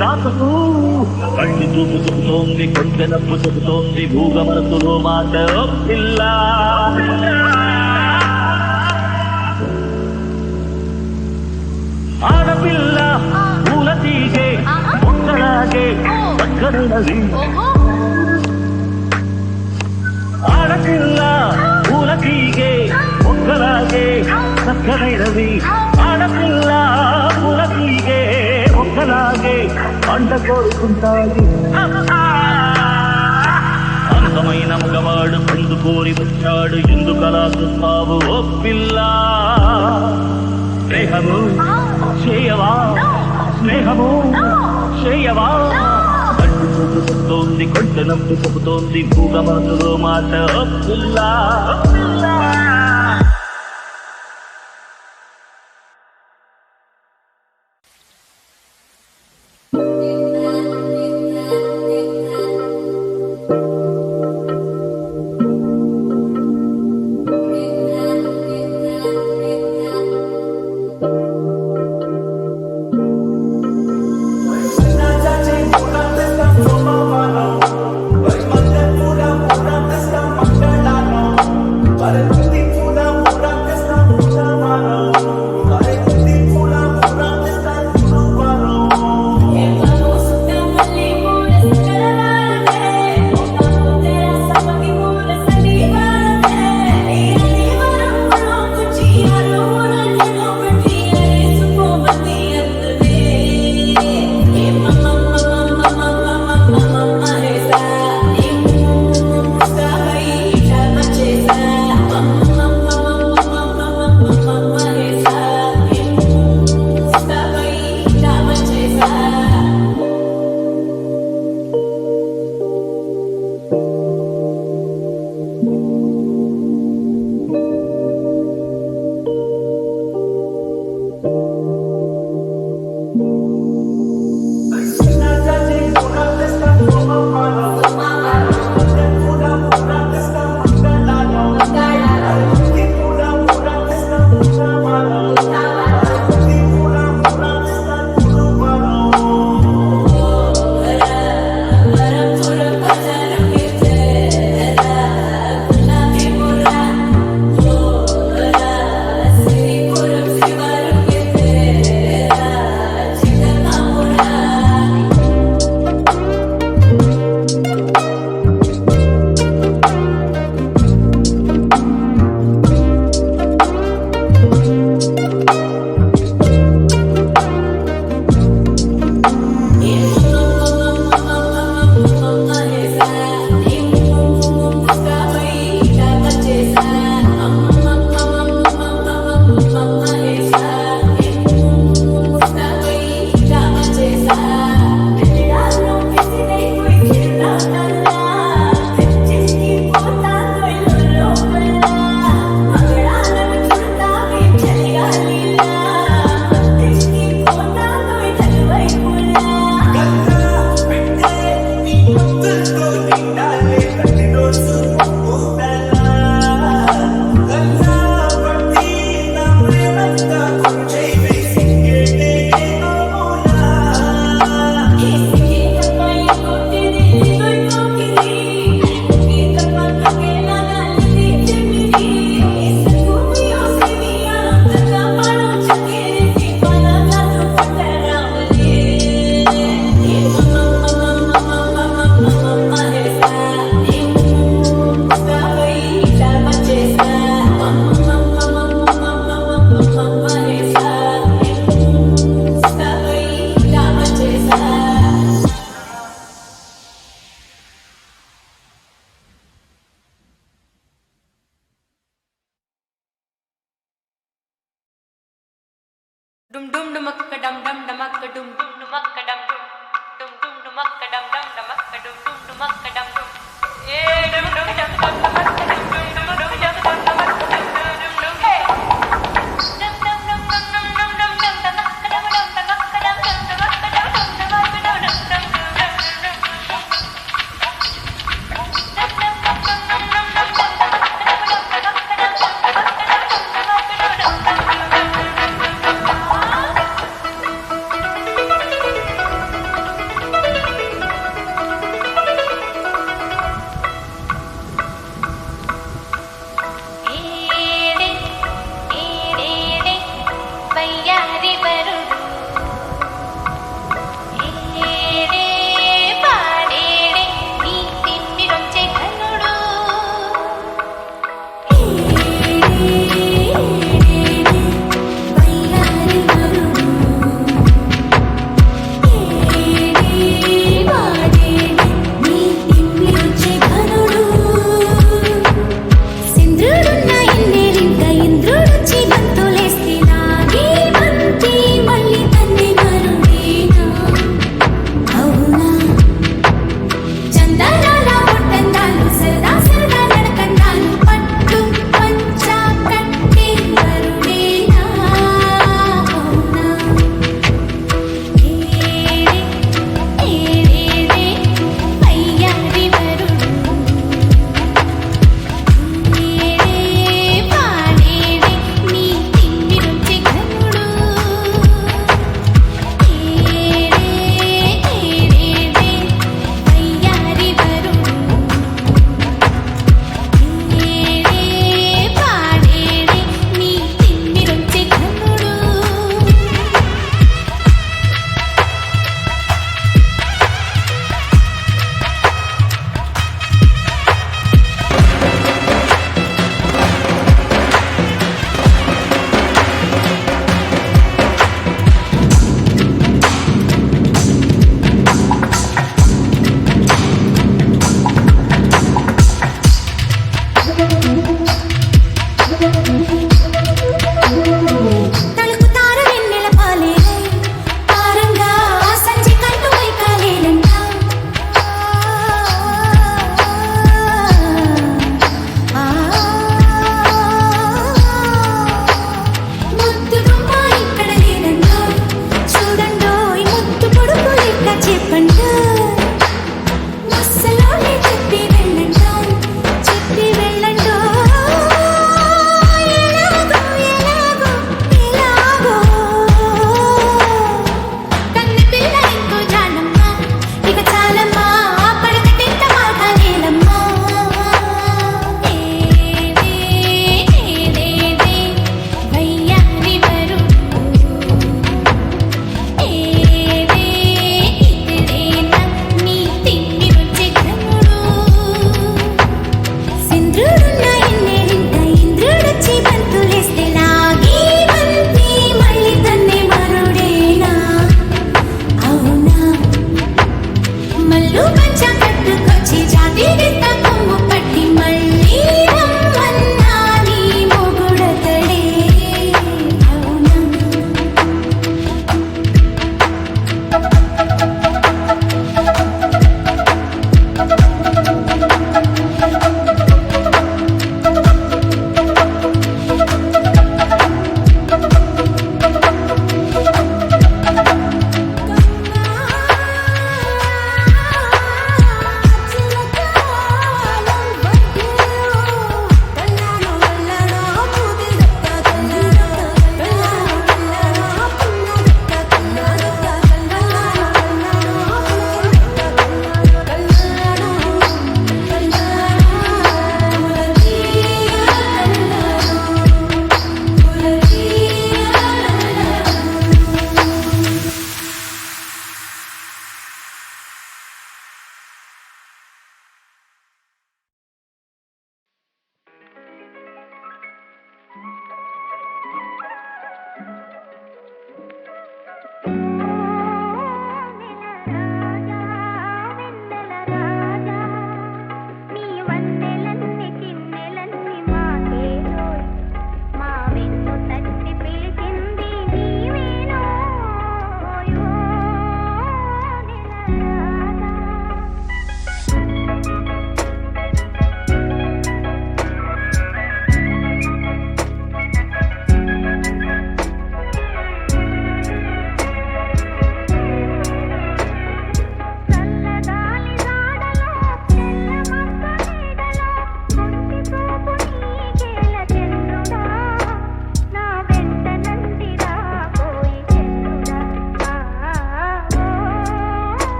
దాసకు కళ్ళు చూపు చెబుతోంది కొంచెనప్పు చెబుతోంది భూగమనసులో మాట పిల్లా ఆడపిల్ల పూల తీసే ఒక్కలాగే చక్కనది ఆడపిల్ల పూల తీగే ఒక్కలాగే చక్కనైనది ఆడపిల్ల పూల తీగే ఒక్కలాగే పంట కోరుకుంటాది. అందమైన మగవాడు ముందు కోరి వచ్చాడు. ఎందుకలా చూస్తావు ఓ పిల్ల? స్నేహము చేయవా? స్నేహము చేయవా? చెబుతోంది చూపు నవ్వు చెబుతోంది భూగ మాట ఓ పిల్ల.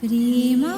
प्रेमा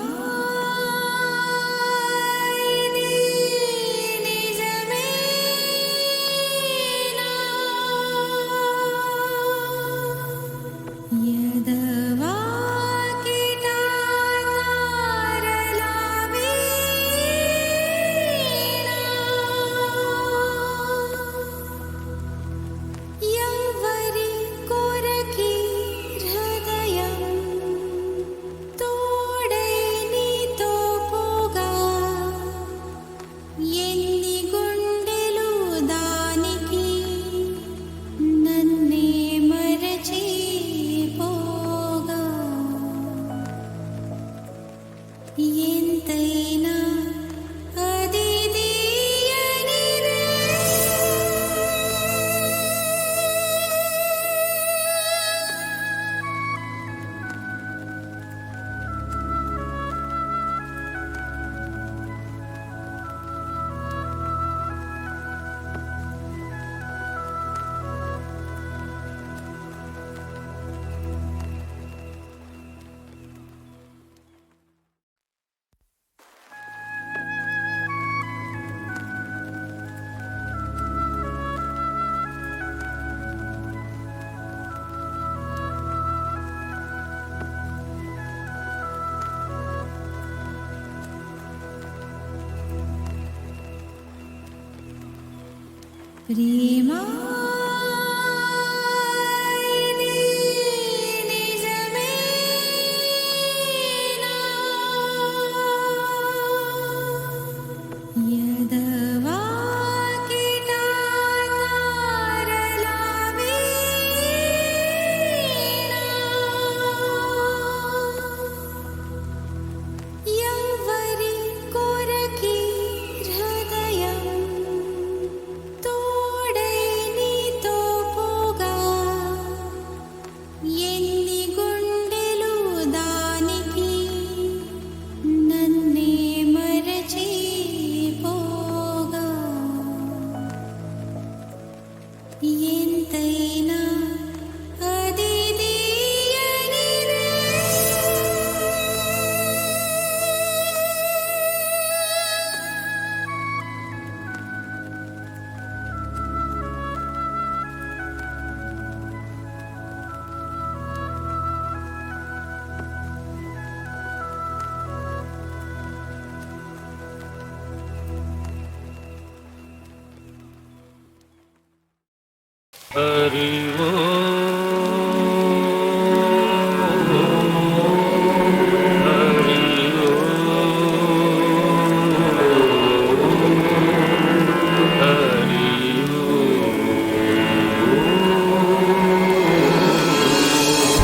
রিমা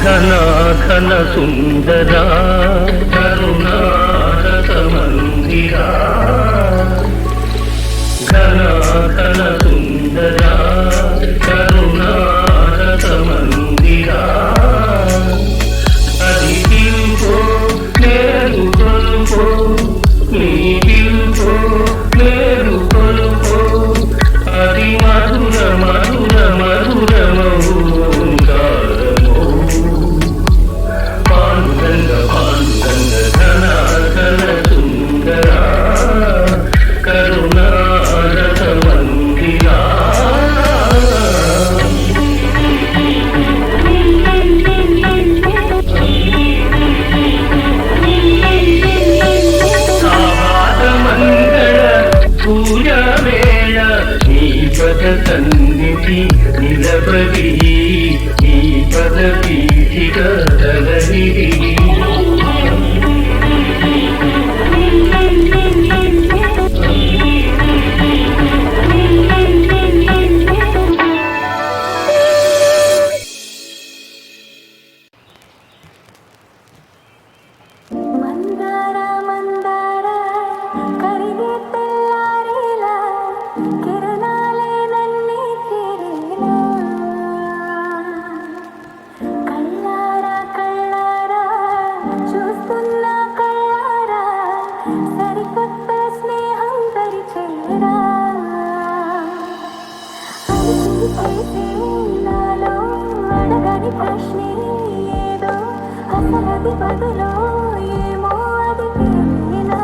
ఘన ఘన సుందరా కరుణారత మందిరా. ఘన ఘన సుందరా. జగతన్నిటి నిలబడి ఈ పదపీఠిక తలనిధి బదులో ఏమో అది ప్రేమేనా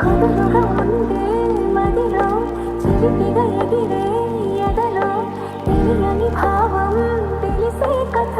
కొదులుగా ఉండే మదిలో చిలిపిగా ఎగిరే తెలియని భావం తెలిసే కథ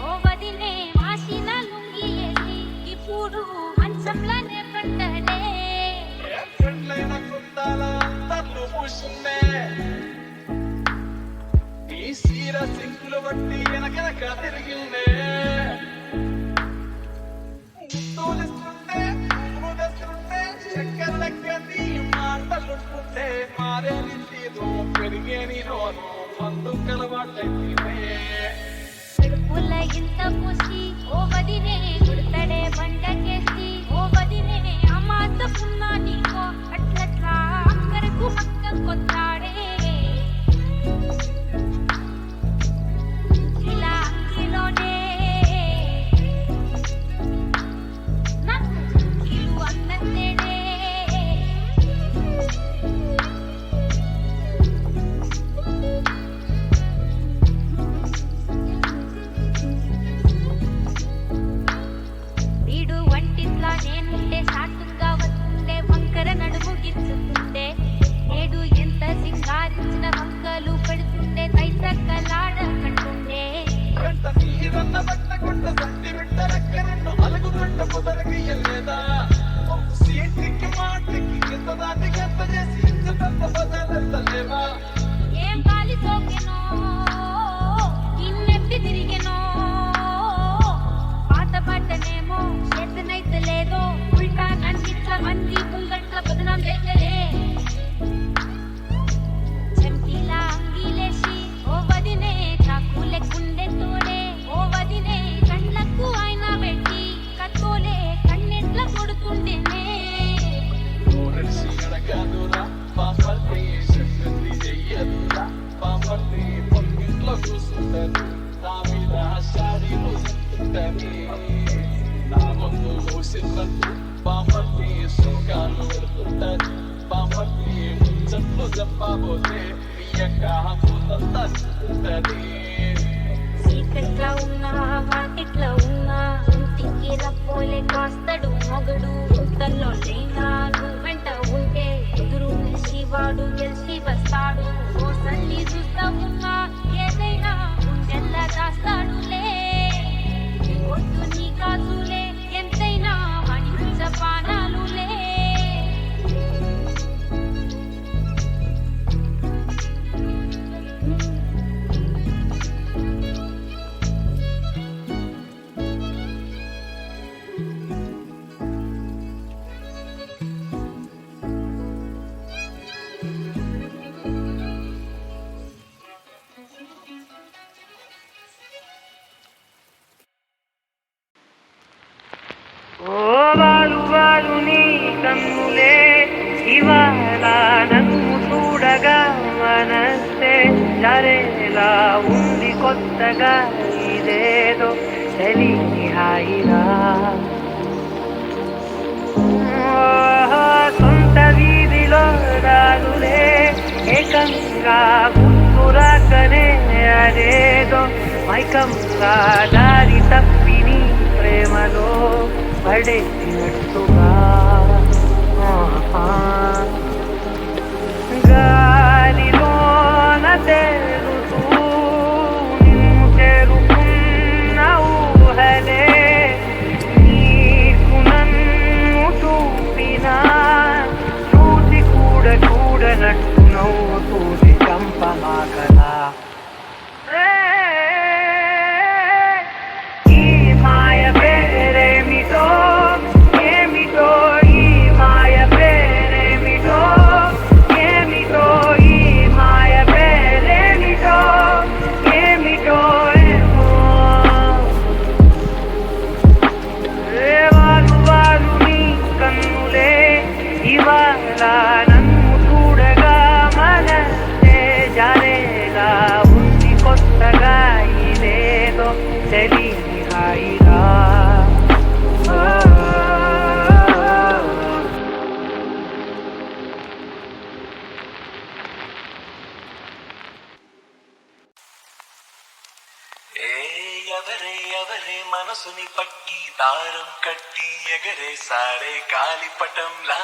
ఓ వదిలే మాసిన ఇప్పుడు మంచంలోనే పంటనే ఫ్రెండ్లైన కుందాల తల్లు పూసిందే. ఈ సీర మారే నీ తీరు పెరిగే నీ రోజు చెప్పుల ఇంత పూసి ఓ వదినే గుడతడే బండకేసి ఓ వదినే అమ్మ అత్తకున్నా కొత్తాడే దూరంగా దారి తప్పిని ప్రేమలో పడేసినట్టుగా. பட்டம் லா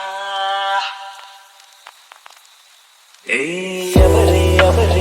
ஏய் அவரே அவரே